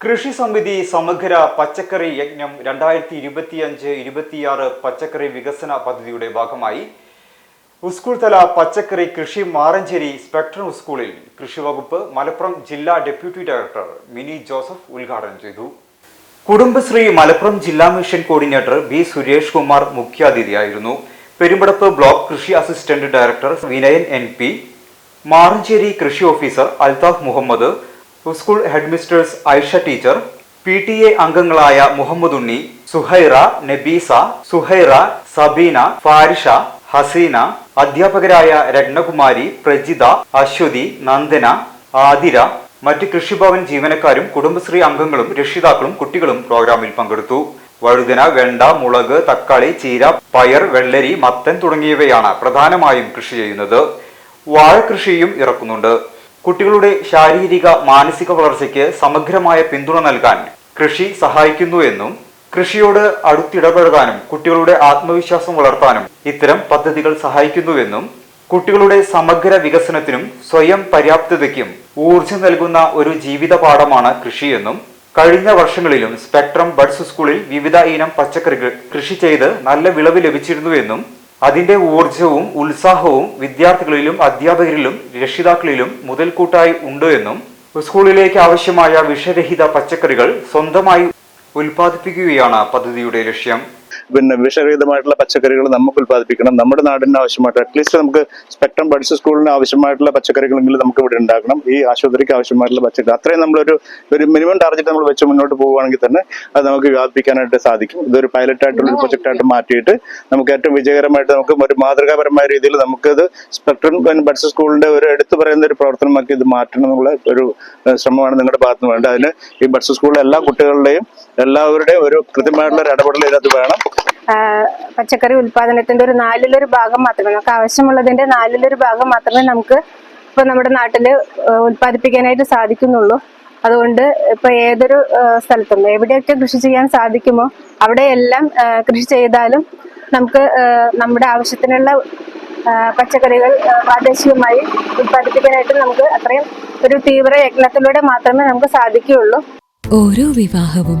കൃഷി സമിതി സമഗ്ര പച്ചക്കറി യജ്ഞം രണ്ടായിരത്തി ഇരുപത്തിയഞ്ച് ഇരുപത്തിയാറ് പച്ചക്കറി വികസന പദ്ധതിയുടെ ഭാഗമായി സ്കൂൾ തല പച്ചക്കറി കൃഷി മാറഞ്ചേരി സ്പെക്ട്രം സ്കൂളിൽ കൃഷി വകുപ്പ് മലപ്പുറം ജില്ലാ ഡെപ്യൂട്ടി ഡയറക്ടർ മിനി ജോസഫ് ഉദ്ഘാടനം ചെയ്തു. കുടുംബശ്രീ മലപ്പുറം ജില്ലാ mission coordinator B Suresh Kumar മുഖ്യാതിഥിയായിരുന്നു. Perumpadappu block കൃഷി assistant director Vinayan N P Maranchery കൃഷി officer Althaf Muhammad school headmistress Aisha teacher P T A അംഗങ്ങളായ മുഹമ്മദ് ഉണ്ണി സുഹൈറ നബീസ സുഹൈറ സബീന ഫാരിഷ ഹസീന അധ്യാപകരായ രത്നകുമാരി പ്രജിത അശ്വതി നന്ദന ആതിര മറ്റ് കൃഷിഭവൻ ജീവനക്കാരും കുടുംബശ്രീ അംഗങ്ങളും രക്ഷിതാക്കളും കുട്ടികളും പ്രോഗ്രാമിൽ പങ്കെടുത്തു. വഴുതന വെണ്ട മുളക് തക്കാളി ചീര പയർ വെള്ളരി മത്തൻ തുടങ്ങിയവയാണ് പ്രധാനമായും കൃഷി ചെയ്യുന്നത്. വാഴ കൃഷിയും ഇറക്കുന്നുണ്ട്. കുട്ടികളുടെ ശാരീരിക മാനസിക വളർച്ചയ്ക്ക് സമഗ്രമായ പിന്തുണ നൽകാൻ കൃഷി സഹായിക്കുന്നു എന്നും കൃഷിയോട് അടുത്തിടപഴകാനും കുട്ടികളുടെ ആത്മവിശ്വാസം വളർത്താനും ഇത്തരം പദ്ധതികൾ സഹായിക്കുന്നുവെന്നും കുട്ടികളുടെ സമഗ്ര വികസനത്തിനും സ്വയം പര്യാപ്തതയ്ക്കും ഊർജം നൽകുന്ന ഒരു ജീവിത പാഠമാണ് കൃഷിയെന്നും കഴിഞ്ഞ വർഷങ്ങളിലും സ്പെക്ട്രം ബഡ്സ് സ്കൂളിൽ വിവിധ ഇനം പച്ചക്കറികൾ കൃഷി ചെയ്ത് നല്ല വിളവ് ലഭിച്ചിരുന്നുവെന്നും അതിന്റെ ഊർജവും ഉത്സാഹവും വിദ്യാർത്ഥികളിലും അധ്യാപകരിലും രക്ഷിതാക്കളിലും മുതൽക്കൂട്ടായി ഉണ്ടോ എന്നും സ്കൂളിലേക്ക് ആവശ്യമായ വിഷരഹിത പച്ചക്കറികൾ സ്വന്തമായി ഉൽപ്പാദിപ്പിക്കുകയാണ് പദ്ധതിയുടെ ലക്ഷ്യം. പിന്നെ വിഷരഹിതമായിട്ടുള്ള പച്ചക്കറികൾ നമുക്ക് ഉൽപ്പാദിപ്പിക്കണം. നമ്മുടെ നാടിന് ആവശ്യമായിട്ട് അറ്റ്ലീസ്റ്റ് നമുക്ക് സ്പെക്ട്രം പഠിച്ച സ്കൂളിന് ആവശ്യമായിട്ടുള്ള പച്ചക്കറികളെങ്കിലും നമുക്ക് ഇവിടെ ഉണ്ടാക്കണം ഈ ആശുപത്രിക്ക് ആവശ്യമായിട്ടുള്ള പച്ചക്കറി. അത്രയും നമ്മളൊരു ഒരു മിനിമം ടാർഗറ്റ് നമ്മൾ വെച്ച് മുന്നോട്ട് പോവുകയാണെങ്കിൽ തന്നെ അത് നമുക്ക് വ്യാപിപ്പിക്കാനായിട്ട് സാധിക്കും. ഇതൊരു പൈലറ്റ് ആയിട്ടുള്ള ഒരു പ്രൊജക്റ്റ് ആയിട്ട് മാറ്റിയിട്ട് നമുക്ക് ഏറ്റവും വിജയകരമായിട്ട് നമുക്ക് ഒരു മാതൃകാപരമായ രീതിയിൽ നമുക്കത് സ്പെക്ട്രം ബഡ്സ് സ്കൂളിന്റെ ഒരു എടുത്തു പറയുന്ന ഒരു പ്രവർത്തനമാക്കി ഇത് മാറ്റണം എന്നുള്ള ഒരു ശ്രമമാണ് നിങ്ങളുടെ ഭാഗത്ത് നിന്ന് വേണ്ടത്. അതിന് ഈ ബഡ്സ് സ്കൂളിലെ എല്ലാ കുട്ടികളുടെയും എല്ലാവരുടെയും ഒരു കൃത്യമായിട്ടുള്ള ഒരു ഇടപെടൽ ഇതിനകത്ത് വേണം. പച്ചക്കറി ഉൽപാദനത്തിന്റെ ഒരു നാലിലൊരു ഭാഗം മാത്രമേ നമുക്ക് ആവശ്യമുള്ളതിന്റെ നാലിലൊരു ഭാഗം മാത്രമേ നമുക്ക് ഇപ്പൊ നമ്മുടെ നാട്ടിൽ ആ, ഉൽപ്പാദിപ്പിക്കാനായിട്ട് സാധിക്കുന്നുള്ളൂ. അതുകൊണ്ട് ഇപ്പൊ ഏതൊരു സ്ഥലത്തും എവിടെയൊക്കെ കൃഷി ചെയ്യാൻ സാധിക്കുമോ അവിടെയെല്ലാം കൃഷി ചെയ്താലും നമുക്ക് നമ്മുടെ ആവശ്യത്തിനുള്ള പച്ചക്കറികൾ പ്രാദേശികമായി ഉൽപ്പാദിപ്പിക്കാനായിട്ട് നമുക്ക് അത്രയും ഒരു തീവ്ര യജ്ഞത്തിലൂടെ മാത്രമേ നമുക്ക് സാധിക്കുകയുള്ളൂ. ഓരോ വിവാഹവും